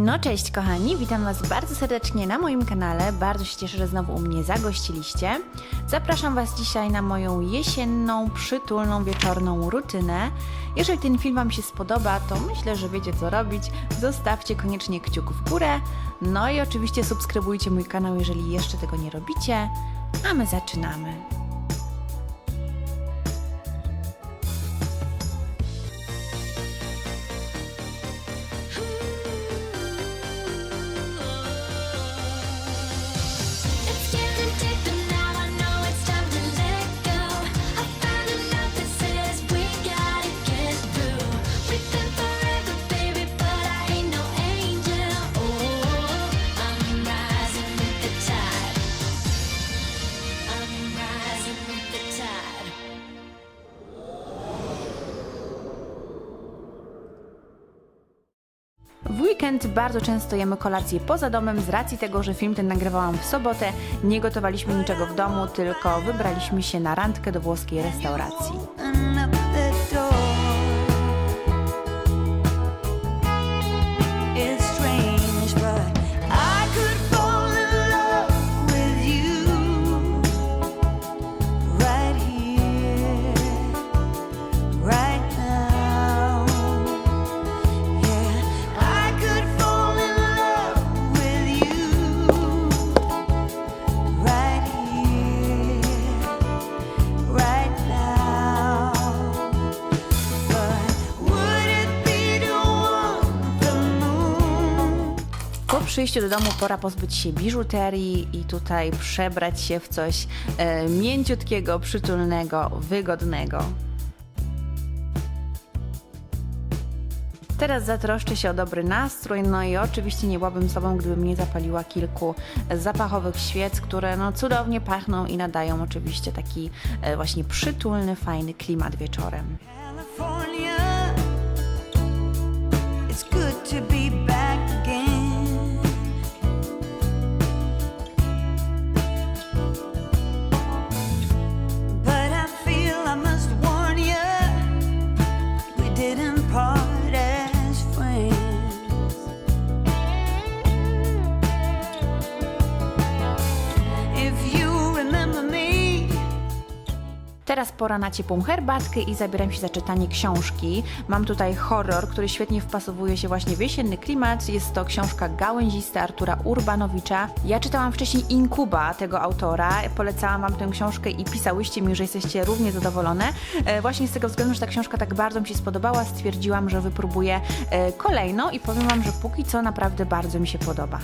No cześć kochani, witam Was bardzo serdecznie na moim kanale. Bardzo się cieszę, że znowu u mnie zagościliście. Zapraszam Was dzisiaj na moją jesienną, przytulną, wieczorną rutynę. Jeżeli ten film Wam się spodoba, to myślę, że wiecie co robić. Zostawcie koniecznie kciuk w górę. No i oczywiście subskrybujcie mój kanał, jeżeli jeszcze tego nie robicie. A my zaczynamy. Weekend bardzo często jemy kolację poza domem z racji tego, że film ten nagrywałam w sobotę. Nie gotowaliśmy niczego w domu, tylko wybraliśmy się na randkę do włoskiej restauracji. Przyjściu do domu pora pozbyć się biżuterii i tutaj przebrać się w coś e, mięciutkiego, przytulnego, wygodnego. Teraz zatroszczę się o dobry nastrój, no i oczywiście nie byłabym sobą, gdybym nie zapaliła kilku zapachowych świec, które no cudownie pachną i nadają oczywiście taki e, właśnie przytulny, fajny klimat wieczorem. Teraz pora na ciepłą herbatkę i zabieram się za czytanie książki. Mam tutaj horror, który świetnie wpasowuje się właśnie w jesienny klimat. Jest to książka Gałęzista Artura Urbanowicza. Ja czytałam wcześniej Inkuba tego autora, polecałam wam tę książkę i pisałyście mi, że jesteście równie zadowolone. E, właśnie z tego względu, że ta książka tak bardzo mi się spodobała, stwierdziłam, że wypróbuję e, kolejną i powiem wam, że póki co naprawdę bardzo mi się podoba.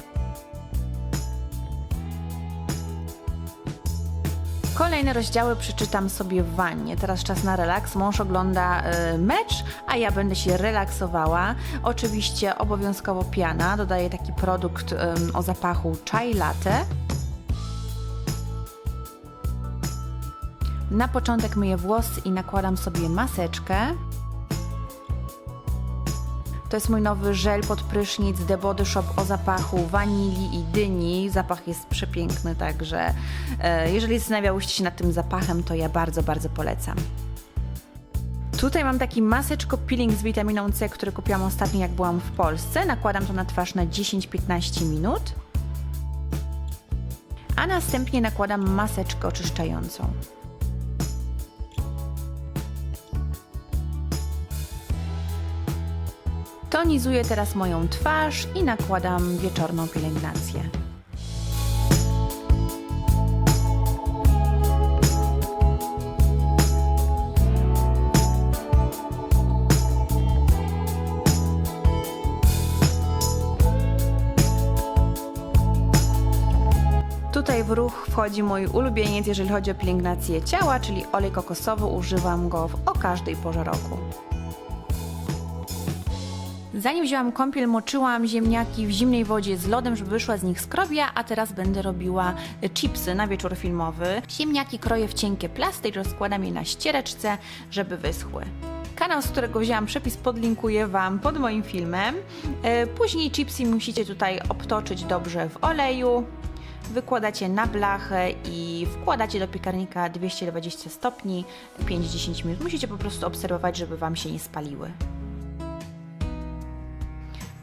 Kolejne rozdziały przeczytam sobie w wannie. Teraz czas na relaks. Mąż ogląda y, mecz, a ja będę się relaksowała. Oczywiście obowiązkowo piana. Dodaję taki produkt ym, o zapachu chai latte. Na początek myję włosy i nakładam sobie maseczkę. To jest mój nowy żel pod prysznic The Body Shop o zapachu wanilii i dyni. Zapach jest przepiękny, także e, jeżeli zastanawiałyście się nad tym zapachem, to ja bardzo, bardzo polecam. Tutaj mam taki maseczko peeling z witaminą C, który kupiłam ostatnio jak byłam w Polsce. Nakładam to na twarz na 10-15 minut. A następnie nakładam maseczkę oczyszczającą. Tonizuję teraz moją twarz i nakładam wieczorną pielęgnację. Tutaj w ruch wchodzi mój ulubieniec, jeżeli chodzi o pielęgnację ciała, czyli olej kokosowy. Używam go w, o każdej porze roku. Zanim wzięłam kąpiel, moczyłam ziemniaki w zimnej wodzie z lodem, żeby wyszła z nich skrobia, a teraz będę robiła chipsy na wieczór filmowy. Ziemniaki kroję w cienkie plasty i rozkładam je na ściereczce, żeby wyschły. Kanał, z którego wzięłam przepis, podlinkuję Wam pod moim filmem. E, Później chipsy musicie tutaj obtoczyć dobrze w oleju. Wykładacie na blachę i wkładacie do piekarnika 220 stopni 5-10 minut. Musicie po prostu obserwować, żeby Wam się nie spaliły.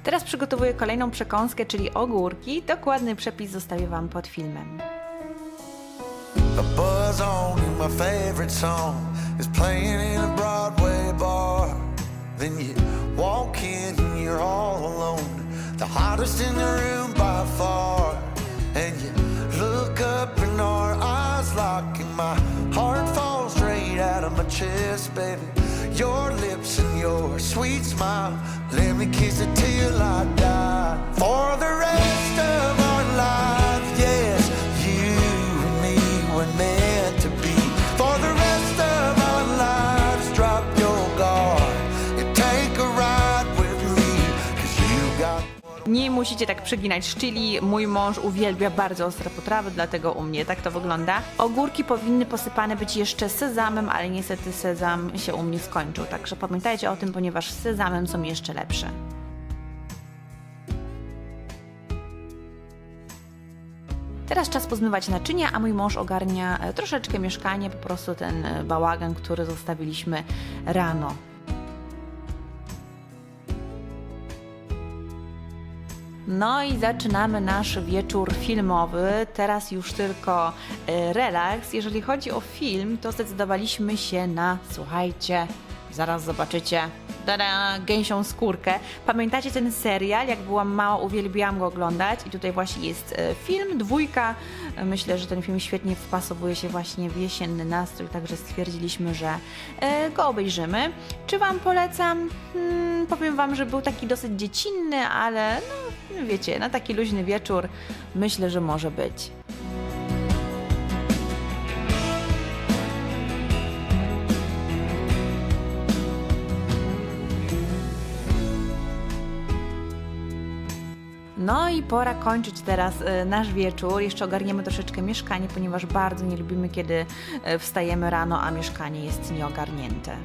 Teraz przygotowuję kolejną przekąskę, czyli ogórki. Dokładny przepis zostawię Wam pod filmem. A buzz on and my favorite song is playing in a Broadway bar. Then you walk in and you're all alone, the hottest in the room by far. Musicie tak przyginać szczyli. Mój mąż uwielbia bardzo ostre potrawy, dlatego u mnie tak to wygląda. Ogórki powinny posypane być jeszcze sezamem, ale niestety sezam się u mnie skończył. Także pamiętajcie o tym, ponieważ z sezamem są jeszcze lepsze. Teraz czas pozmywać naczynia, a mój mąż ogarnia e, troszeczkę mieszkanie, po prostu ten e, bałagan, który zostawiliśmy rano. No i zaczynamy nasz wieczór filmowy. Teraz już tylko e, relaks. Jeżeli chodzi o film, to zdecydowaliśmy się na, słuchajcie, zaraz zobaczycie, tada, gęsią skórkę. Pamiętacie ten serial? Jak byłam mała, uwielbiałam go oglądać i tutaj właśnie jest e, film, dwójka. E, Myślę, że ten film świetnie wpasowuje się właśnie w jesienny nastrój, także stwierdziliśmy, że e, go obejrzymy. Czy Wam polecam? Hmm, powiem Wam, że był taki dosyć dziecinny, ale no, wiecie, na taki luźny wieczór myślę, że może być. I pora kończyć teraz e, nasz wieczór. Jeszcze ogarniemy troszeczkę mieszkanie, ponieważ bardzo nie lubimy, kiedy e, wstajemy rano, a mieszkanie jest nieogarnięte.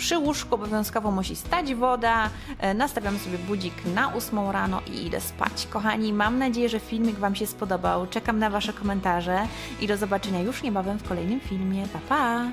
Przy łóżku obowiązkowo musi stać woda. E, Nastawiam sobie budzik na 8 rano i idę spać. Kochani, mam nadzieję, że filmik Wam się spodobał. Czekam na Wasze komentarze i do zobaczenia już niebawem w kolejnym filmie. Pa pa!